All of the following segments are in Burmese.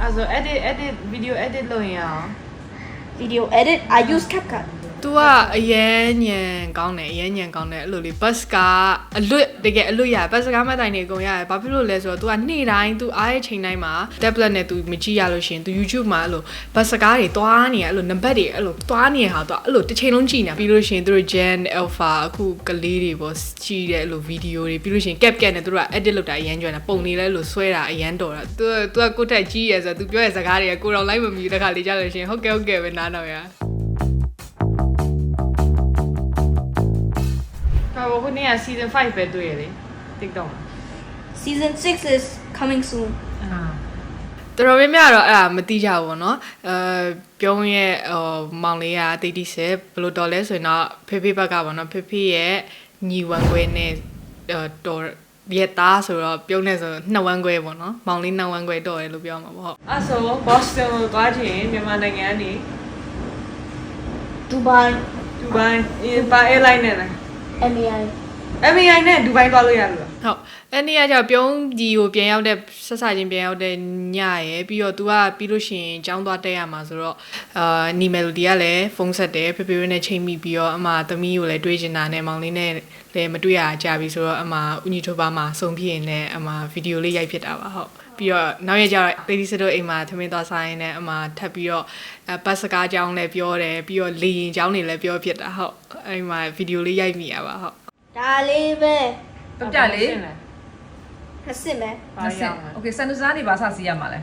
အဲ့ဆို edit edit video edit လုပ်ရင်အောင် video edit I use CapCut तू ကအရန်ညံကောင်းတယ်အရန်ညံကောင်းတယ်အဲ့လိုလေ bus ကအလွတ်တကယ်အလွတ်ရ bus ကားမတိုင်နေအကုန်ရတယ်ဘာဖြစ်လို့လဲဆိုတော့ तू ကနေ့တိုင်း तू အားရဲ့ချိန်တိုင်းမှာ tablet နဲ့ तू မကြည့်ရလို့ရှရင် तू YouTube မှာအဲ့လို bus ကားတွေတွားနေရအဲ့လိုနံပါတ်တွေအဲ့လိုတွားနေရဟာ तू အဲ့လိုတစ်ချိန်လုံးကြည့်နေပြီးလို့ရှရင်သူတို့ Gen Alpha အခုကလေးတွေပေါ့ကြည့်တဲ့အဲ့လို video တွေပြီးလို့ရှရင် cap cap နဲ့သူတို့က edit လုပ်တာအရန်ကျွမ်းတာပုံနေလဲအဲ့လိုဆွဲတာအရန်တော်တာ तू तू ကကိုယ့်ထက်ကြီးရယ်ဆိုတော့ तू ပြောတဲ့စကားတွေကကိုတော်လိုက်မမီတဲ့ခါလေးကြလို့ရှရင်ဟုတ်ကဲ့ဟုတ်ကဲ့ပဲနားတော့ရ ဟိုခုနေ့က season 5ပဲတွေ့ရလေ TikTok မှာ season 6 is coming soon အာတော်တော်များများတော့အဲ့ဒါမတိကြဘူးပေါ့နော်အဲပြုံးရဲ့ဟိုမောင်လေးကတိတိစစ်ဘယ်လိုတော်လဲဆိုရင်တော့ဖေဖေဘက်ကပေါ့နော်ဖေဖေရဲ့ညီဝမ်းခွဲနဲ့ဟိုတော်ရက်သားဆိုတော့ပြုံးနေဆိုနှစ်ဝမ်းခွဲပေါ့နော်မောင်လေးနှစ်ဝမ်းခွဲတော်တယ်လို့ပြောမှာပေါ့ဟုတ်အဲ့ဆို Boston ကိုသွားချင်မြန်မာနိုင်ငံကနေ Dubai Dubai ပါ airline နဲ့လား MAI MAI နဲ့ Dubai သွားလို့ရလို့လား ဟုတ်အဲ့နေ့ကကျတော့ပြုံးဒီကိုပြန်ရောက်တဲ့ဆက်ဆချင်းပြန်ရောက်တဲ့ညရယ်ပြီးတော့ तू ကပြီးလို့ရှိရင်ចောင်းသွားတက်ရမှာဆိုတော့အာနီမယ်လိုဒီကလည်းဖုန်းဆက်တယ်ဖေဖေနဲ့ချိန်မိပြီးတော့အမသမီးကိုလည်းတွေးချင်တာနဲ့မောင်လေးနဲ့လည်းမတွေ့ရကြပြီဆိုတော့အမဦးညီထိုးပါမှာစုံဖြစ်ရင်လည်းအမဗီဒီယိုလေးရိုက်ဖြစ်တာပါဟုတ်ပြီးတော့နောက်ရကျတော့တေဒီစတို့အိမ်မှာသမင်းသွားဆိုင်နဲ့အမထပ်ပြီးတော့အပတ်စကားကြောင်းလည်းပြောတယ်ပြီးတော့လေရင်ကြောင်းတွေလည်းပြောဖြစ်တာဟုတ်အဲ့မှာဗီဒီယိုလေးရိုက်မိရပါဟုတ်ဒါလေးပဲ ပြပြလေး နှစ်စစ်မယ် ဘာရအောင်လဲ Okay စန်ဒူဇာနေဘာစစီရမှာလဲ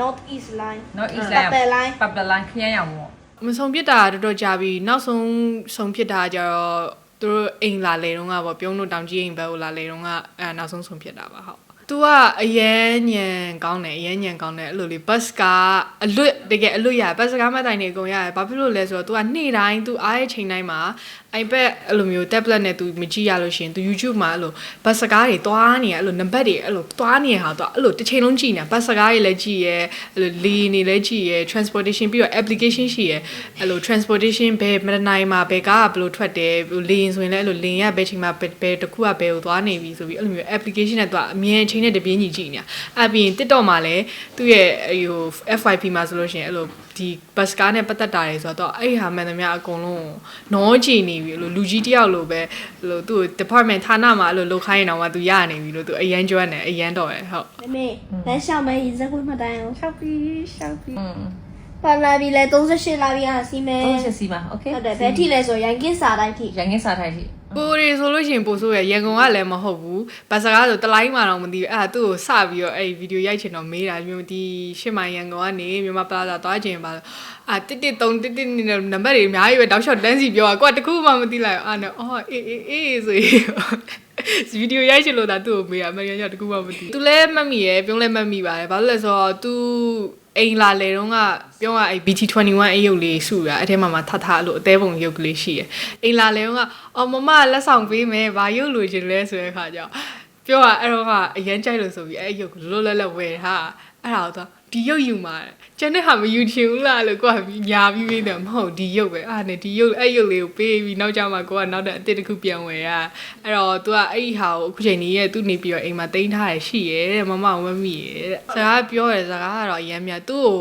north east line North East Line ပပယ် line ပပလိုင်းခရမ်းရောင်ပေါ့မဆုံးဖြစ်တာတော်တော်ကြာပြီနောက်ဆုံးဆုံးဖြစ်တာကြတော့သူတို့အိမ်လာလေတုန်းကပေါ့ပြုံးတို့တောင်ကြီးအိမ်ဘက်ကိုလာလေတုန်းကအဲနောက်ဆုံးဆုံးဖြစ်တာပါဟုတ် သူကအရန်ညံကောင်းတယ်အရန်ညံကောင်းတယ်အဲ့လိုလေ bus ကအလွတ်တကယ်အလွတ်ရ bus ကားမတိုင်နေအကုန်ရတယ်ဘာဖြစ်လို့လဲဆိုတော့ तू ကနေ့တိုင်း तू အားရဲ့ချိန်တိုင်းမှာ iPad အဲ့လိုမျိုး tablet နဲ့ तू မကြည့်ရလို့ရှရင် तू YouTube မှာအဲ့လို bus ကားတွေတွားနေရအဲ့လိုနံပါတ်တွေအဲ့လိုတွားနေရဟာ तू အဲ့လိုတစ်ချိန်လုံးကြည့်နေ bus ကားတွေလည်းကြည့်ရဲအဲ့လိုလေနေလည်းကြည့်ရဲ transportation ပြီးတော့ application ရှိရဲအဲ့လို transportation ဘယ်မတနိုင်မှာဘယ်ကားကဘယ်လိုထွက်တယ်လေရင်ဆိုရင်လည်းအဲ့လိုလေရင်ကဘယ်ချိန်မှာဘယ်ဘယ်တစ်ခုကဘယ်ကိုသွားနေပြီဆိုပြီးအဲ့လိုမျိုး application နဲ့ तू အမြင်အချိန် နဲ့တပြင်းညီကြည့်နေတာအဲ့ပြီးရင် TikTok မှာလည်းသူ့ရဲ့ဟို FYP မှာဆိုလို့ရှိရင်အဲ့လိုဒီ bus ကားနဲ့ပတ်သက်တာတွေဆိုတော့အဲ့ဟာမှန်သမျှအကုန်လုံးနောကြည့်နေပြီအဲ့လိုလူကြီးတယောက်လိုပဲအဲ့လိုသူ့ department ဌာနမှာအဲ့လိုလုပ်ခိုင်းနေတော့မှသူရနေပြီလို့သူအရန်ကျွမ်းတယ်အရန်တော့ရဟုတ် မမေလမ်းလျှောက်မယ်ရေစက်ခွေးမှတ်တိုင်းအောင် ရှောက်ပြီးရှောက်ပြီး อืม ပါလာပြီလဲ38လာပြီဟာစီမယ် တော့ချက်စီပါโอเค ဟုတ်တယ်ဘယ်ထိလဲဆိုရန်ကင်းစာတိုင်းထိ ရန်ကင်းစားထိုက်ထိ ကိုရီဆိုလို့ရှိရင်ပို့ဆိုရရန်ကုန်ကလည်းမဟုတ်ဘူးဘတ်စကားဆိုတလိုင်းမှတော့မသိဘူးအဲ့ဒါသူ့ကိုစပြီးတော့အဲ့ဒီဗီဒီယိုရိုက်ချင်တော့မေးတာမျိုးဒီရှစ်မိုင်ရန်ကုန်ကနေမြန်မာပလာဇာသွားချင်ပါအာတစ်တစ်သုံးတစ်တစ်နဲ့နံပါတ်တွေအများကြီးပဲတောက်လျှောက်တန်းစီပြောတာကိုကတခုမှမသိလိုက်အောင်အာနော်အော်အေးအေးအေးဆိုရင်ဗီဒီယိုရိုက်ချင်လို့ဒါသူ့ကိုမေးတာမရရတခုမှမသိသူလည်းမတ်မိရယ်ပြုံးလည်းမတ်မိပါတယ်ဘာလို့လဲဆိုတော့ तू အိမ်လာလေတော့ကပြောရအဲ့ BT21 အရုပ်လေးစုရအဲ့ထဲမှာမှထထအဲ့လိုအသေးပုံရုပ်ကလေးရှိရယ်အိမ်လာလေတော့ကအော်မမလက်ဆောင်ပေးမယ်ဘာရုပ်လိုချင်လဲဆိုတဲ့ခါကျတော့ပြောရအဲ့တော့ကအရန်ကြိုက်လို့ဆိုပြီးအဲ့ရုပ်လွတ်လပ်လပ်ဝယ်ထား အဲ့ဒါတော့ဒီရုပ်ယူမှာကျန်တဲ့ဟာမယူချင်ဘူးလားလို့ကိုကညာပြီးပြီးတယ်မဟုတ်ဒီရုပ်ပဲအဲ့နဲ့ဒီရုပ်အဲ့ရုပ်လေးကိုပေးပြီးနောက်ကျမှကိုကနောက်တဲ့အတစ်တစ်ခုပြန်ဝယ်ရအဲ့တော့ तू ကအဲ့ဒီဟာကိုအခုချိန်นี้ရဲ့သူ့နေပြီးတော့အိမ်မှာတိန်းထားရရှိရဲတဲ့မမမမမိရဲတဲ့စကားပြောရစကားကတော့အရန်မြတ်သူ့ကို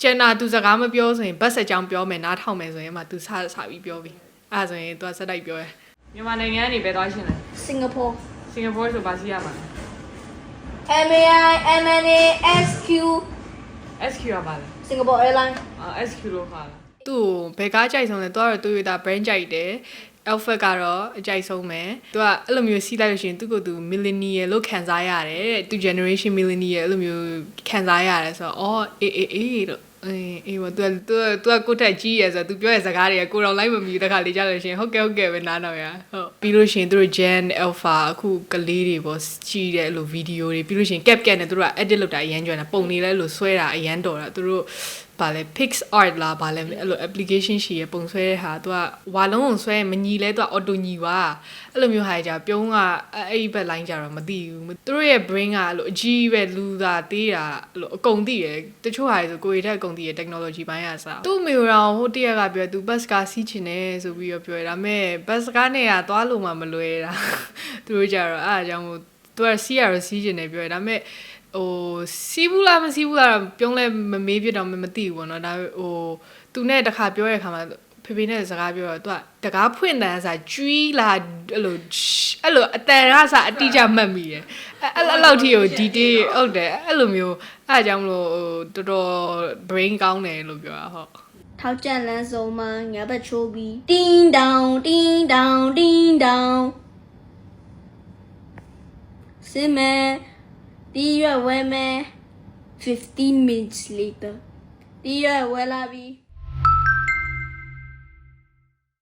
ကျန်တာ तू စကားမပြောဆိုရင်ဘတ်ဆက်ကြောင်ပြောမယ်နားထောင်မယ်ဆိုရင်မှ तू စစပြီးပြောပြီးအဲ့ဒါဆိုရင် तू စက်တိုက်ပြောရဲ မြန်မာနိုင်ငံကနေပဲသွားချင်တယ် Singapore စင်ကာပူဆိုပါစီရမှာ MAI MNA SQ SQ ရပါလား Singapore Airline အာ SQ လို့ခါလားသူ့ကိုဘယ်ကားကြိုက်ဆုံးလဲသူကတော့ Toyota brand ကြိုက်တယ် Alpha ကတော့အကြိုက်ဆုံးပဲသူကအဲ့လိုမျိုးစီးလိုက်လို့ရှိရင်သူ့ကိုယ်သူ millennial လို့ခံစားရတယ်တဲ့သူ generation millennial အဲ့လိုမျိုးခံစားရတယ်ဆိုတော့အော်အေးအေးအေးလို့ အေးအေးဘာ तू तू तू ကိုတက်ကြီးရယ်ဆိုတော့ तू ပြောတဲ့စကားတွေကကိုတော်လိုက်မမီတခါလေကြားလို့ရှိရင်ဟုတ်ကဲ့ဟုတ်ကဲ့ပဲနားတော့ရဟုတ်ပြီးလို့ရှိရင်သူတို့ Gen Alpha အခုကလေးတွေပေါ့ကြီးတဲ့အဲ့လိုဗီဒီယိုတွေပြီးလို့ရှိရင် cap cap နဲ့သူတို့က edit လုပ်တာအရန်ကျွမ်းတာပုံနေလဲအဲ့လိုဆွဲတာအရန်တော်တာသူတို့ ဘာလဲ pix art လားဘာလဲအဲ့လို application ရှိရပုံဆွဲတဲ့ဟာသူကဝါလုံးကိုဆွဲရင်မညီလဲသူက auto ညီပါအဲ့လိုမျိုးဟာကြပြုံးကအဲ့အဲ့ဒီဘက် line ကြတော့မသိဘူးသူတို့ရဲ့ brain ကအဲ့လိုအကြီးပဲလူသာတေးတာအဲ့လိုအကုန်သိတယ်တချို့ဟာတွေဆိုကိုရီတက်အကုန်သိရ technology ဘိုင်းရစားသူ့မေတော်ဟိုတရက်ကပြောသူ bus ကားစီးချင်တယ်ဆိုပြီးတော့ပြောရဒါပေမဲ့ bus ကားနဲ့ကသွားလို့မှမလွယ်တာသူတို့ကြတော့အဲ့အကြောင်းမို့သူကစီးရတော့စီးချင်တယ်ပြောရဒါပေမဲ့ ဟိုစီးဘူးလားမစီးဘူးလားတော့ပြုံးလဲမမေးပြတော့မမသိဘူးပေါ့နော်ဒါပေမဲ့ဟိုသူနဲ့တခါပြောရတဲ့ခါမှာဖေဖေနဲ့စကားပြောတော့သူကတကားဖွင့်တယ်ဆိုကျွီးလာအဲ့လိုအဲ့လိုအတန်ရစအတိအကျမှတ်မိတယ်အဲ့အဲ့လောက်ထိကိုဒီတေးဟုတ်တယ်အဲ့လိုမျိုးအဲ့အကြောင်းမလို့ဟိုတော်တော် brain ကောင်းတယ်လို့ပြောတာဟုတ်ထောက်ကြလန်းစုံမှာငါဘက်ချိုးပြီးတင်းတောင်တင်းတောင်တင်းတောင်စင်မဲ ဒီရွယ်ဝဲမဲ15 minutes later ဒီရွယ်ဝဲလာပြီး